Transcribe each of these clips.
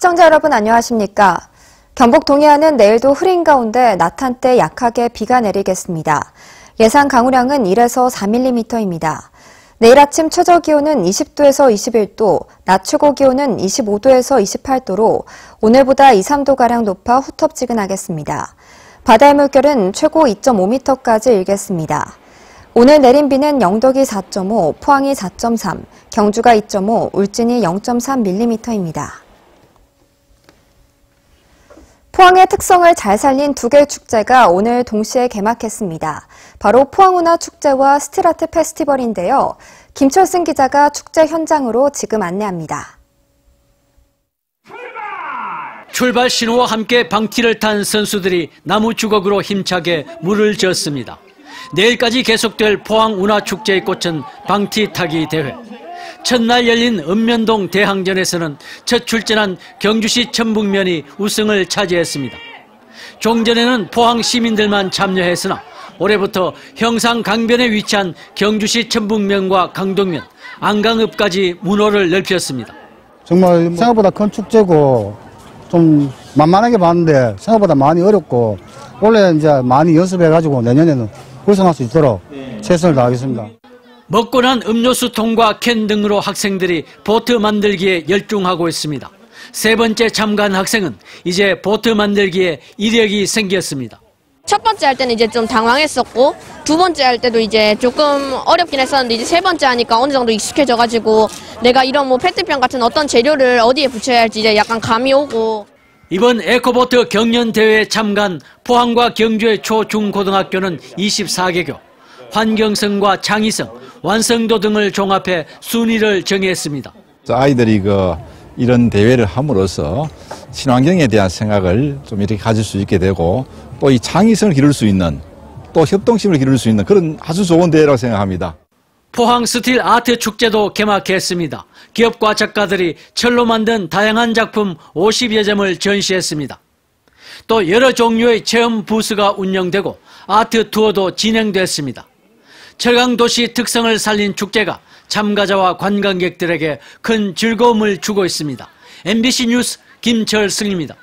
시청자 여러분 안녕하십니까? 경북 동해안은 내일도 흐린 가운데 낮 한때 약하게 비가 내리겠습니다. 예상 강우량은 1에서 4mm입니다. 내일 아침 최저 기온은 20도에서 21도, 낮 최고 기온은 25도에서 28도로 오늘보다 2, 3도가량 높아 후텁지근하겠습니다. 바다의 물결은 최고 2.5m까지 일겠습니다. 오늘 내린 비는 영덕이 4.5, 포항이 4.3, 경주가 2.5, 울진이 0.3mm입니다. 포항의 특성을 잘 살린 두 개의 축제가 오늘 동시에 개막했습니다. 바로 포항문화 축제와 스틸아트 페스티벌인데요. 김철승 기자가 축제 현장으로 지금 안내합니다. 출발 신호와 함께 방티를 탄 선수들이 나무 주걱으로 힘차게 물을 졌습니다. 내일까지 계속될 포항 운하축제의 꽃은 방티 타기 대회. 첫날 열린 읍면동 대항전에서는 첫 출전한 경주시 천북면이 우승을 차지했습니다. 종전에는 포항 시민들만 참여했으나 올해부터 형상 강변에 위치한 경주시 천북면과 강동면, 안강읍까지 문호를 넓혔습니다. 정말 생각보다 큰 축제고 좀 만만하게 봤는데 생각보다 많이 어렵고 원래 이제 많이 연습해가지고 내년에는 우승할 수 있도록 최선을 다하겠습니다. 먹고 난 음료수 통과 캔 등으로 학생들이 보트 만들기에 열중하고 있습니다. 세 번째 참가한 학생은 이제 보트 만들기에 이력이 생겼습니다. 첫 번째 할 때는 이제 좀 당황했었고 두 번째 할 때도 이제 조금 어렵긴 했었는데 이제 세 번째 하니까 어느 정도 익숙해져가지고 내가 이런 뭐 페트병 같은 어떤 재료를 어디에 붙여야 할지 이제 약간 감이 오고 이번 에코보트 경연 대회에 참가한 포항과 경주의 초, 중, 고등학교는 24개교. 환경성과 창의성, 완성도 등을 종합해 순위를 정했습니다. 아이들이 그 이런 대회를 함으로써 친환경에 대한 생각을 좀 이렇게 가질 수 있게 되고 또 이 창의성을 기를 수 있는 또 협동심을 기를 수 있는 그런 아주 좋은 대회라고 생각합니다. 포항 스틸 아트 축제도 개막했습니다. 기업과 작가들이 철로 만든 다양한 작품 50여 점을 전시했습니다. 또 여러 종류의 체험 부스가 운영되고 아트 투어도 진행됐습니다. 철강도시 특성을 살린 축제가 참가자와 관광객들에게 큰 즐거움을 주고 있습니다. MBC 뉴스 김철승입니다.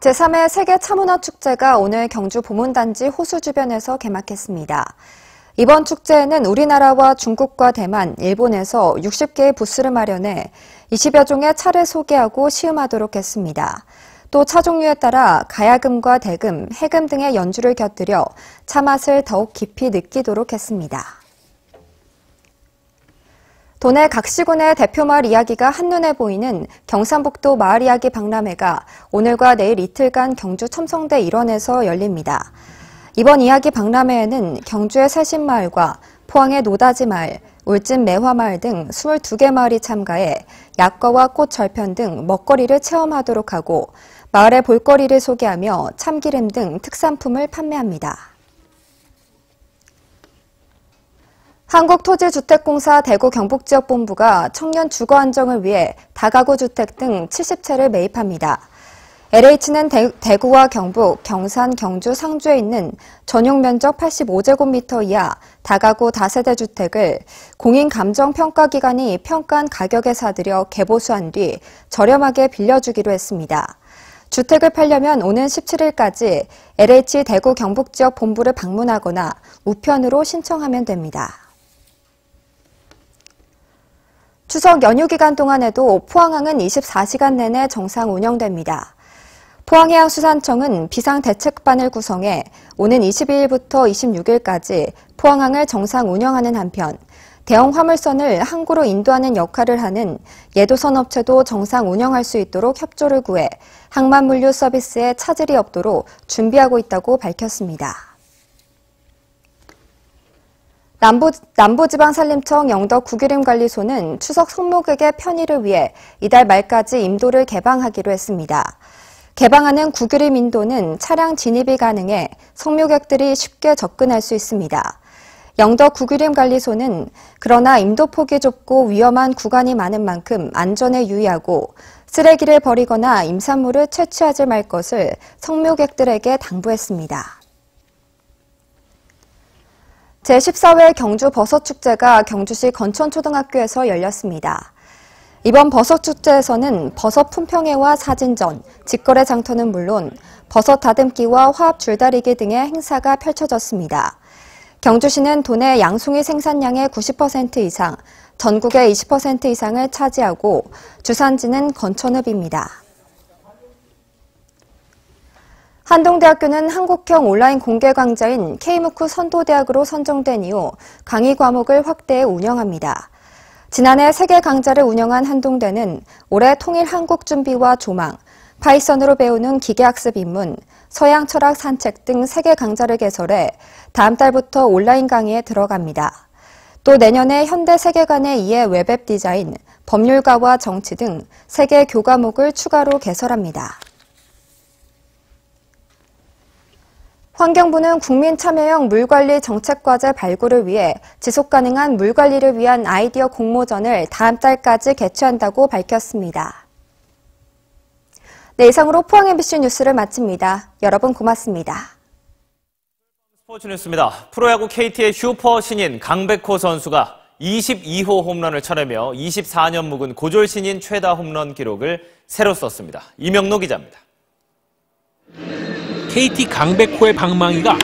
제3회 세계 차문화 축제가 오늘 경주 보문단지 호수 주변에서 개막했습니다. 이번 축제에는 우리나라와 중국과 대만, 일본에서 60개의 부스를 마련해 20여 종의 차를 소개하고 시음하도록 했습니다. 또 차 종류에 따라 가야금과 대금, 해금 등의 연주를 곁들여 차 맛을 더욱 깊이 느끼도록 했습니다. 도내 각 시군의 대표 마을 이야기가 한눈에 보이는 경산북도 마을 이야기 박람회가 오늘과 내일 이틀간 경주 첨성대 일원에서 열립니다. 이번 이야기 박람회에는 경주의 세신마을과 포항의 노다지 마을, 울진 매화마을 등 22개 마을이 참가해 약과와 꽃 절편 등 먹거리를 체험하도록 하고 마을의 볼거리를 소개하며 참기름 등 특산품을 판매합니다. 한국토지주택공사 대구 경북지역본부가 청년 주거 안정을 위해 다가구 주택 등 70채를 매입합니다. LH는 대, 구와 경북, 경산, 경주, 상주에 있는 전용 면적 85제곱미터 이하 다가구 다세대 주택을 공인 감정 평가 기관이 평가한 가격에 사들여 개보수한 뒤 저렴하게 빌려주기로 했습니다. 주택을 팔려면 오는 17일까지 LH 대구 경북 지역 본부를 방문하거나 우편으로 신청하면 됩니다. 추석 연휴 기간 동안에도 포항항은 24시간 내내 정상 운영됩니다. 포항해양수산청은 비상대책반을 구성해 오는 22일부터 26일까지 포항항을 정상 운영하는 한편 대형 화물선을 항구로 인도하는 역할을 하는 예도선 업체도 정상 운영할 수 있도록 협조를 구해 항만 물류 서비스에 차질이 없도록 준비하고 있다고 밝혔습니다. 남부, 남부지방산림청 영덕 구기림관리소는 추석 성목객의 편의를 위해 이달 말까지 임도를 개방하기로 했습니다. 개방하는 구규림 인도는 차량 진입이 가능해 성묘객들이 쉽게 접근할 수 있습니다. 영덕 구규림 관리소는 그러나 임도폭이 좁고 위험한 구간이 많은 만큼 안전에 유의하고 쓰레기를 버리거나 임산물을 채취하지 말 것을 성묘객들에게 당부했습니다. 제14회 경주 버섯축제가 경주시 건천초등학교에서 열렸습니다. 이번 버섯 축제에서는 버섯 품평회와 사진전, 직거래 장터는 물론 버섯 다듬기와 화합 줄다리기 등의 행사가 펼쳐졌습니다. 경주시는 도내 양송이 생산량의 90% 이상, 전국의 20% 이상을 차지하고 주산지는 건천읍입니다. 한동대학교는 한국형 온라인 공개 강좌인 K무크 선도대학으로 선정된 이후 강의 과목을 확대해 운영합니다. 지난해 세계 강좌를 운영한 한동대는 올해 통일 한국 준비와 조망, 파이썬으로 배우는 기계학습 입문, 서양 철학 산책 등 세계 강좌를 개설해 다음 달부터 온라인 강의에 들어갑니다. 또 내년에 현대 세계관에 의해 웹앱 디자인, 법률가와 정치 등 세계 교과목을 추가로 개설합니다. 환경부는 국민 참여형 물관리 정책과제 발굴을 위해 지속 가능한 물관리를 위한 아이디어 공모전을 다음 달까지 개최한다고 밝혔습니다. 네, 이상으로 포항 MBC 뉴스를 마칩니다. 여러분 고맙습니다. 스포츠 뉴스입니다. 프로야구 KT의 슈퍼 신인 강백호 선수가 22호 홈런을 쳐내며 24년 묵은 고졸 신인 최다 홈런 기록을 새로 썼습니다. 이명노 기자입니다. KT 강백호의 방망이가